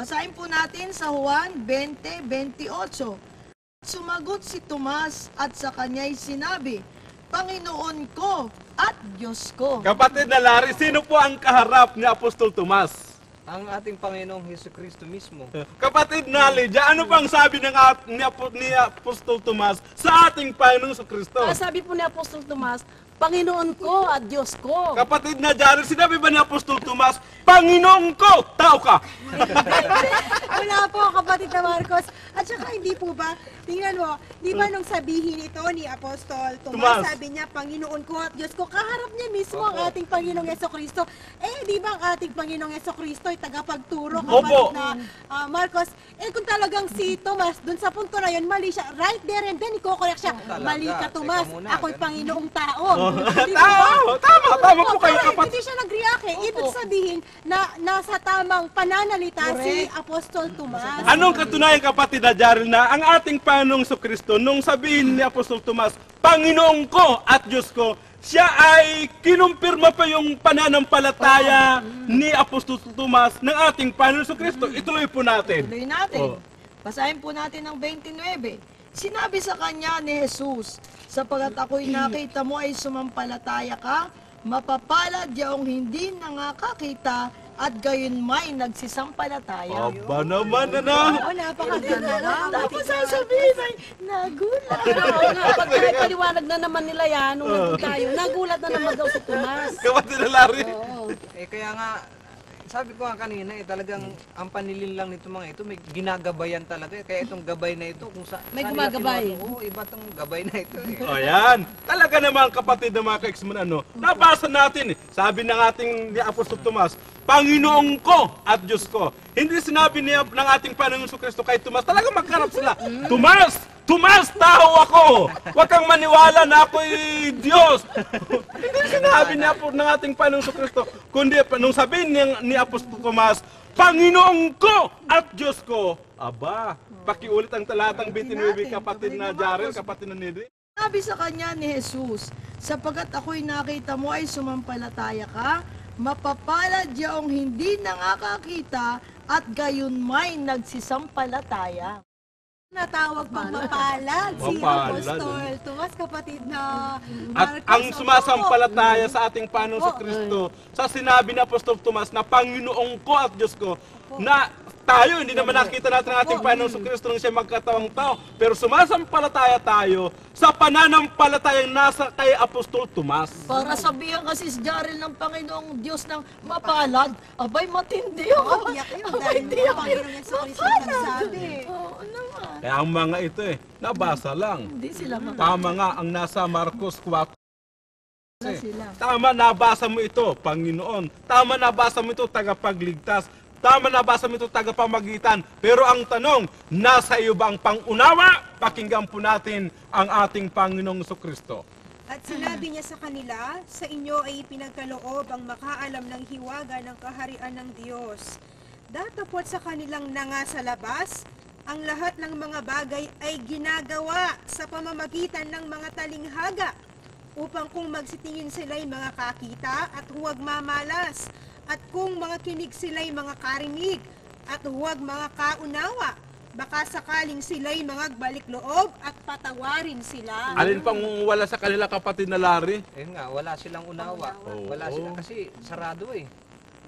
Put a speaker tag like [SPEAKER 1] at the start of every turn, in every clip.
[SPEAKER 1] Basahin po natin sa Juan 20:28. Sumagot si Tomas at sa kanya'y sinabi, Panginoon ko at Diyos ko.
[SPEAKER 2] Kapatid na Larry, sino po ang kaharap ni Apostol Tomas?
[SPEAKER 3] Ang ating Panginoong Heso Kristo mismo.
[SPEAKER 2] Kapatid na Lydia, ano bang sabi ng at, ni, Apo- ni Apostol Tomas sa ating Panginoong sa Kristo?
[SPEAKER 4] Ah, sabi po ni Apostol Tomas, Panginoon ko at Diyos ko.
[SPEAKER 2] Kapatid na Jared, sinabi ba ni Apostol Tomas, Panginoon ko, tao ka?
[SPEAKER 5] Wala po, kapatid na Marcos. At saka hindi po ba, tingnan mo, di ba nung sabihin ito ni Apostol
[SPEAKER 2] Tomas.
[SPEAKER 5] Tomas, sabi niya, Panginoon ko at Diyos ko, kaharap niya mismo ang ating Panginoong Yeso Kristo. Eh, di ba ang ating Panginoong Yeso Kristo ay tagapagturo,
[SPEAKER 2] Opo.
[SPEAKER 5] kapatid na ah, Marcos? Eh, kung talagang si Tomas, dun sa punto na yun, mali siya. Right there and then, iko-correct siya. Mali ka,
[SPEAKER 3] Teka
[SPEAKER 5] Tomas.
[SPEAKER 3] muna,
[SPEAKER 5] Ako'y
[SPEAKER 3] ganun.
[SPEAKER 5] Panginoong tao.
[SPEAKER 2] Tama, tama, tama po kayo, kapatid.
[SPEAKER 5] Hindi siya nag-react eh. Ibig sabihin na nasa tamang pananalita si Apostol Tomas.
[SPEAKER 2] Anong katunayan kapatid na Jared na ang ating Panginoong sa Kristo nung sabihin ni Apostol Tomas, Panginoon ko at Diyos ko, siya ay kinumpirma pa yung pananampalataya ni Apostol Tomas ng ating Panginoong sa Kristo. Ituloy po natin.
[SPEAKER 1] Tuloy natin.
[SPEAKER 2] Oh.
[SPEAKER 1] Basahin po natin ang 29. Sinabi sa kanya ni Jesus, sapagat ako'y nakita mo ay sumampalataya ka, mapapalad yaong hindi nangakakita at gayon may nagsisampalataya.
[SPEAKER 2] Aba naman na na.
[SPEAKER 5] Oo, napakaganda na.
[SPEAKER 1] Tapos sasabihin ay, nagulat.
[SPEAKER 4] Oo nga, pag paliwanag na naman nila yan, nung nandun tayo, nagulat na naman daw si Tomas.
[SPEAKER 2] Kapatid na Larry.
[SPEAKER 4] Oo.
[SPEAKER 3] Eh kaya nga, sabi ko nga kanina eh, talagang ang panilin lang nito mga ito, may ginagabayan talaga eh. Kaya itong gabay na ito, kung sa...
[SPEAKER 4] May
[SPEAKER 3] saan nila
[SPEAKER 4] gumagabay.
[SPEAKER 3] kinuha- Oo, iba tong gabay na ito eh.
[SPEAKER 2] O yan. Talaga naman kapatid na mga kaiksman ano, nabasa natin eh. Sabi ng ating ni Apostol Tomas, Panginoon ko at Diyos ko. Hindi sinabi niya ng ating Panginoon Kristo kay Tomas, talaga magkarap sila. Tomas! Tomas, tao ako! Huwag kang maniwala na ako'y Diyos! Hindi sinabi niya po ng ating Panginoon Kristo, kundi nung sabihin ni, ni Apostol Tomas, Panginoon ko at Diyos ko. Aba, pakiulit ang talatang 29 kapatid na Jarel, kapatid na Nidri.
[SPEAKER 1] Sabi sa kanya ni Jesus, sapagat ako'y nakita mo ay sumampalataya ka, mapapalad yaong hindi nakakakita at gayon may nagsisampalataya.
[SPEAKER 5] Natawag pang mapalad si
[SPEAKER 2] Mapalad,
[SPEAKER 5] Apostol Tomas, kapatid na
[SPEAKER 2] At
[SPEAKER 5] Marcos.
[SPEAKER 2] ang
[SPEAKER 5] Opo.
[SPEAKER 2] sumasampalataya sa ating Panginoon sa. Kristo, sa sinabi ni Apostol Tomas na Panginoong ko at Diyos ko, na tayo, hindi naman nakita natin ang ating Panginoon sa Kristo nang siya magkatawang tao, pero sumasampalataya tayo sa pananampalatayang nasa kay Apostol Tomas.
[SPEAKER 1] Para sabihan kasi si Jarel ng Panginoong Diyos ng mapalad, abay matindi
[SPEAKER 5] tiyak yun.
[SPEAKER 1] Abay,
[SPEAKER 5] Dahil
[SPEAKER 1] tiyak yun.
[SPEAKER 5] Panginoong Yeso Cristo ang nagsabi.
[SPEAKER 1] Oo naman.
[SPEAKER 2] Kaya ang mga ito eh, nabasa lang.
[SPEAKER 1] Hindi sila makakala
[SPEAKER 2] Tama nga ang nasa Marcos 4.
[SPEAKER 1] sila.
[SPEAKER 2] Tama nabasa mo ito, Panginoon. Tama nabasa mo ito, tagapagligtas. Tama nabasa mo ito, tagapamagitan. Pero ang tanong, nasa iyo ba ang pangunawa? Pakinggan po natin ang ating Panginoong Kristo.
[SPEAKER 5] At sinabi niya sa kanila, sa inyo ay ipinagkaloob ang makaalam ng hiwaga ng kaharian ng Diyos. Datapot sa kanilang nanga sa labas, ang lahat ng mga bagay ay ginagawa sa pamamagitan ng mga talinghaga upang kung magsitingin sila'y mga kakita at huwag mamalas at kung mga kinig sila'y mga karinig at huwag mga kaunawa baka sakaling sila'y mga balik loob at patawarin sila.
[SPEAKER 2] Alin pang wala sa kanila kapatid na Larry?
[SPEAKER 3] Ayun nga, wala silang unawa.
[SPEAKER 2] Oo.
[SPEAKER 3] Wala sila kasi sarado eh.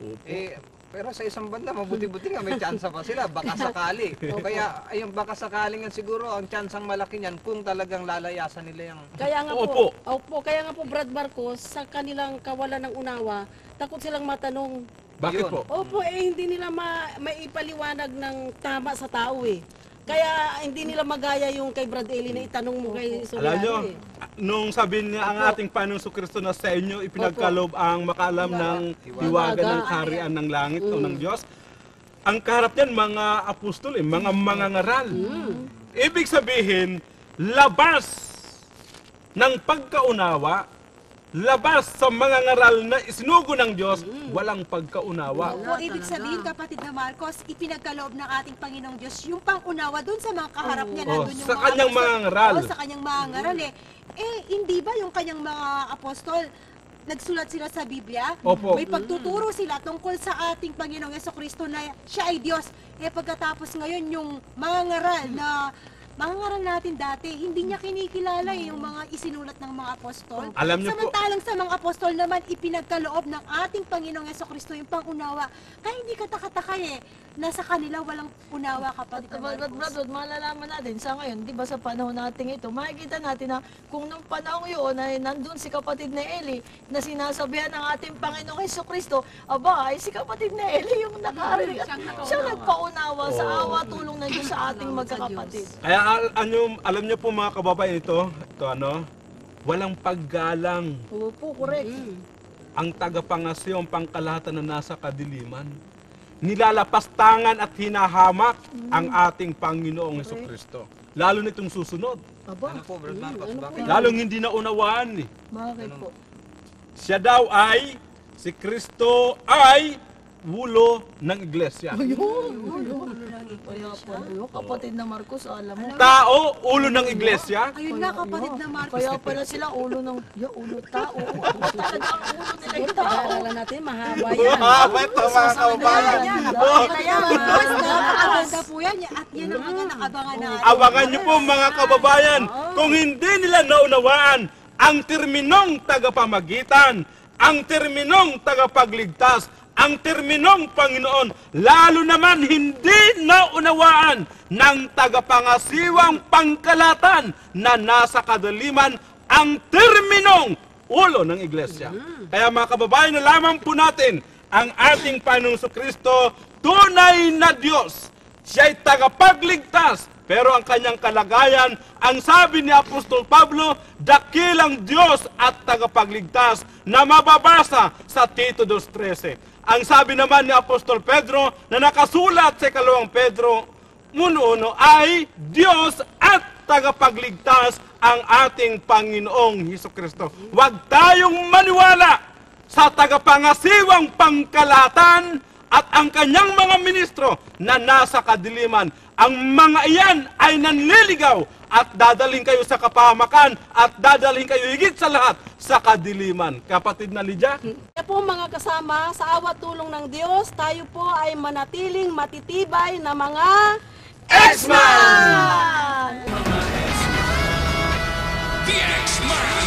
[SPEAKER 2] Opo.
[SPEAKER 3] Eh, pero sa isang banda, mabuti-buti nga may tsansa pa sila, baka sakali. O kaya, ayun, baka sakaling yan siguro, ang tsansang malaki niyan kung talagang lalayasan nila yung...
[SPEAKER 4] Kaya nga
[SPEAKER 2] Opo.
[SPEAKER 4] po, opo, kaya nga po Brad Marcos, sa kanilang kawalan ng unawa, takot silang matanong.
[SPEAKER 2] Bakit po?
[SPEAKER 4] Opo, eh hindi nila ma maipaliwanag ng tama sa tao eh. Kaya hindi nila magaya yung kay Brad Eli na itanong mo kay
[SPEAKER 2] Alam
[SPEAKER 4] Soriano
[SPEAKER 2] nyo,
[SPEAKER 4] eh.
[SPEAKER 2] Nung sabihin niya ang ating Panginoong Kristo na sa inyo, ipinagkaloob ang makalam ng Hiwaga. ng kaharian ng langit o ng Diyos. Ang kaharap niyan, mga apostol, eh, mga mangangaral. Ibig sabihin, labas ng pagkaunawa, labas sa mga ngaral na isinugo ng Diyos, walang pagkaunawa.
[SPEAKER 5] Opo, ibig sabihin kapatid na Marcos, ipinagkaloob ng ating Panginoong Diyos yung pangunawa doon sa mga kaharap niya.
[SPEAKER 2] Oh,
[SPEAKER 5] nandun yung
[SPEAKER 2] sa
[SPEAKER 5] mga
[SPEAKER 2] kanyang
[SPEAKER 5] apostol.
[SPEAKER 2] mga ngaral.
[SPEAKER 5] Oo, sa kanyang mga ngaral eh. Eh, hindi ba yung kanyang mga apostol, nagsulat sila sa Biblia.
[SPEAKER 2] Opo.
[SPEAKER 5] May pagtuturo sila tungkol sa ating Panginoong Yeso Kristo na siya ay Diyos. Eh pagkatapos ngayon yung mga ngaral na mga ngaral natin dati, hindi niya kinikilala eh, yung mga isinulat ng mga apostol.
[SPEAKER 2] Alam niyo po-
[SPEAKER 5] Samantalang sa mga apostol naman, ipinagkaloob ng ating Panginoong Yeso Kristo yung pangunawa. Kaya hindi katakataka eh, nasa kanila walang unawa kapatid na
[SPEAKER 1] But, but,
[SPEAKER 5] Marcos.
[SPEAKER 1] but, malalaman natin sa ngayon, di ba sa panahon natin ito, makikita natin na kung nung panahon yun ay nandun si kapatid na Eli na sinasabihan ng ating Panginoong Heso Kristo, aba, ay si kapatid na Eli yung nakarinig at siya nagpaunawa sa awa tulong ng Diyos sa ating magkakapatid.
[SPEAKER 2] Kaya al- ano, alam niyo po mga kababayan ito, ito ano, walang paggalang
[SPEAKER 1] Opo, correct.
[SPEAKER 2] ang tagapangasyo, ang pangkalahatan na nasa kadiliman. Nilalapastangan at hinahamak ang ating Panginoong Heso Kristo. Lalo nitong susunod.
[SPEAKER 1] Aba,
[SPEAKER 3] Ano po, Brad Marcos? Bakit?
[SPEAKER 2] Lalong hindi na unawaan. eh.
[SPEAKER 1] bakit po?
[SPEAKER 2] Siya daw ay, si Kristo ay wulo ng iglesia.
[SPEAKER 1] Kaya pala yun, kapatid na Marcos, alam mo.
[SPEAKER 2] Tao, ulo ng iglesia.
[SPEAKER 5] Ayun nga kapatid na Marcos.
[SPEAKER 1] Kaya pala sila ulo ng, ya, ulo tao. Talaga ang ulo nila yung tao.
[SPEAKER 4] Pag-aaralan natin, mahaba yan.
[SPEAKER 2] Ah, ito mga kababayan.
[SPEAKER 5] Mas napakaganda po yan. At yan ang mga nakabangan natin.
[SPEAKER 2] Abangan niyo po mga kababayan, kung hindi nila naunawaan ang terminong tagapamagitan, ang terminong tagapagligtas, ang terminong Panginoon, lalo naman hindi naunawaan ng tagapangasiwang pangkalatan na nasa kadaliman ang terminong ulo ng iglesia. Kaya mga kababayan, nalaman po natin ang ating Panginoong Kristo, tunay na Diyos. Siya'y tagapagligtas, pero ang kanyang kalagayan, ang sabi ni Apostol Pablo, dakilang Diyos at tagapagligtas na mababasa sa Tito 2.13. Ang sabi naman ni Apostol Pedro na nakasulat sa ikalawang Pedro 1.1 ay Diyos at tagapagligtas ang ating Panginoong Heso Kristo. Huwag tayong maniwala sa tagapangasiwang pangkalatan at ang kanyang mga ministro na nasa kadiliman. Ang mga iyan ay nanliligaw at dadalhin kayo sa kapahamakan at dadalhin kayo higit sa lahat sa kadiliman. Kapatid na Lydia,
[SPEAKER 4] Kaya po mga kasama, sa awa tulong ng Diyos, tayo po ay manatiling matitibay na mga
[SPEAKER 2] X-Man!
[SPEAKER 6] The X-Man.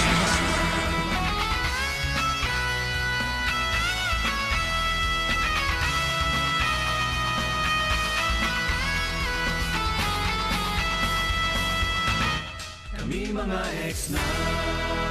[SPEAKER 6] Kami mga X-Man.